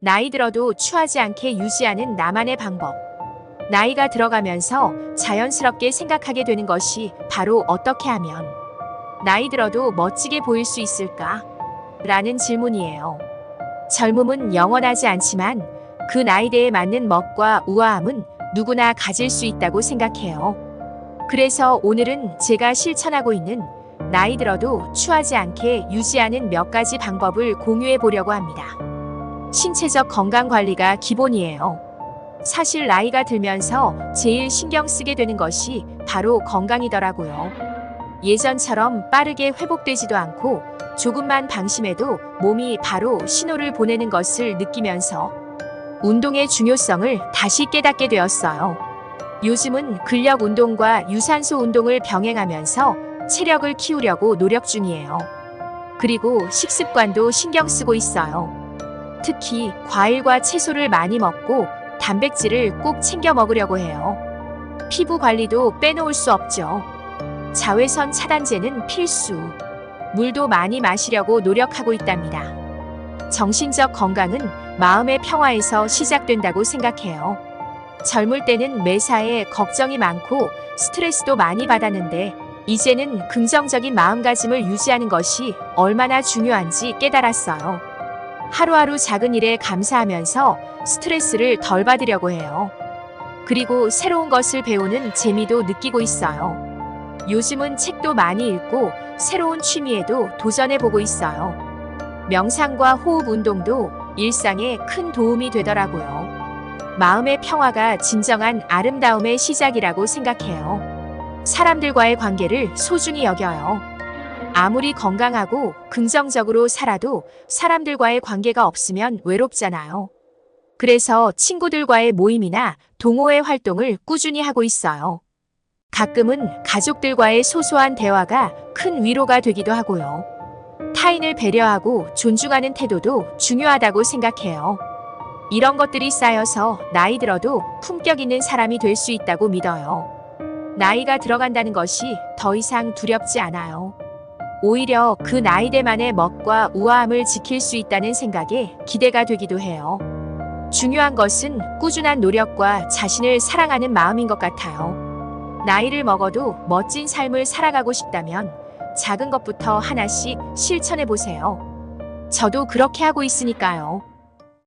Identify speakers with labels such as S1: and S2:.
S1: 나이 들어도 추하지 않게 유지하는 나만의 방법. 나이가 들어가면서 자연스럽게 생각하게 되는 것이 바로 어떻게 하면 나이 들어도 멋지게 보일 수 있을까? 라는 질문이에요. 젊음은 영원하지 않지만 그 나이대에 맞는 멋과 우아함은 누구나 가질 수 있다고 생각해요. 그래서 오늘은 제가 실천하고 있는 나이 들어도 추하지 않게 유지하는 몇 가지 방법을 공유해 보려고 합니다. 신체적 건강 관리가 기본이에요. 사실 나이가 들면서 제일 신경 쓰게 되는 것이 바로 건강이더라고요. 예전처럼 빠르게 회복되지도 않고 조금만 방심해도 몸이 바로 신호를 보내는 것을 느끼면서 운동의 중요성을 다시 깨닫게 되었어요. 요즘은 근력 운동과 유산소 운동을 병행하면서 체력을 키우려고 노력 중이에요. 그리고 식습관도 신경 쓰고 있어요. 특히 과일과 채소를 많이 먹고 단백질을 꼭 챙겨 먹으려고 해요. 피부 관리도 빼놓을 수 없죠. 자외선 차단제는 필수. 물도 많이 마시려고 노력하고 있답니다. 정신적 건강은 마음의 평화에서 시작된다고 생각해요. 젊을 때는 매사에 걱정이 많고 스트레스도 많이 받았는데 이제는 긍정적인 마음가짐을 유지하는 것이 얼마나 중요한지 깨달았어요. 하루하루 작은 일에 감사하면서 스트레스를 덜 받으려고 해요. 그리고 새로운 것을 배우는 재미도 느끼고 있어요. 요즘은 책도 많이 읽고 새로운 취미에도 도전해 보고 있어요. 명상과 호흡 운동도 일상에 큰 도움이 되더라고요. 마음의 평화가 진정한 아름다움의 시작이라고 생각해요. 사람들과의 관계를 소중히 여겨요. 아무리 건강하고 긍정적으로 살아도 사람들과의 관계가 없으면 외롭잖아요. 그래서 친구들과의 모임이나 동호회 활동을 꾸준히 하고 있어요. 가끔은 가족들과의 소소한 대화가 큰 위로가 되기도 하고요. 타인을 배려하고 존중하는 태도도 중요하다고 생각해요. 이런 것들이 쌓여서 나이 들어도 품격 있는 사람이 될 수 있다고 믿어요. 나이가 들어간다는 것이 더 이상 두렵지 않아요. 오히려 그 나이대만의 멋과 우아함을 지킬 수 있다는 생각에 기대가 되기도 해요. 중요한 것은 꾸준한 노력과 자신을 사랑하는 마음인 것 같아요. 나이를 먹어도 멋진 삶을 살아가고 싶다면 작은 것부터 하나씩 실천해 보세요. 저도 그렇게 하고 있으니까요.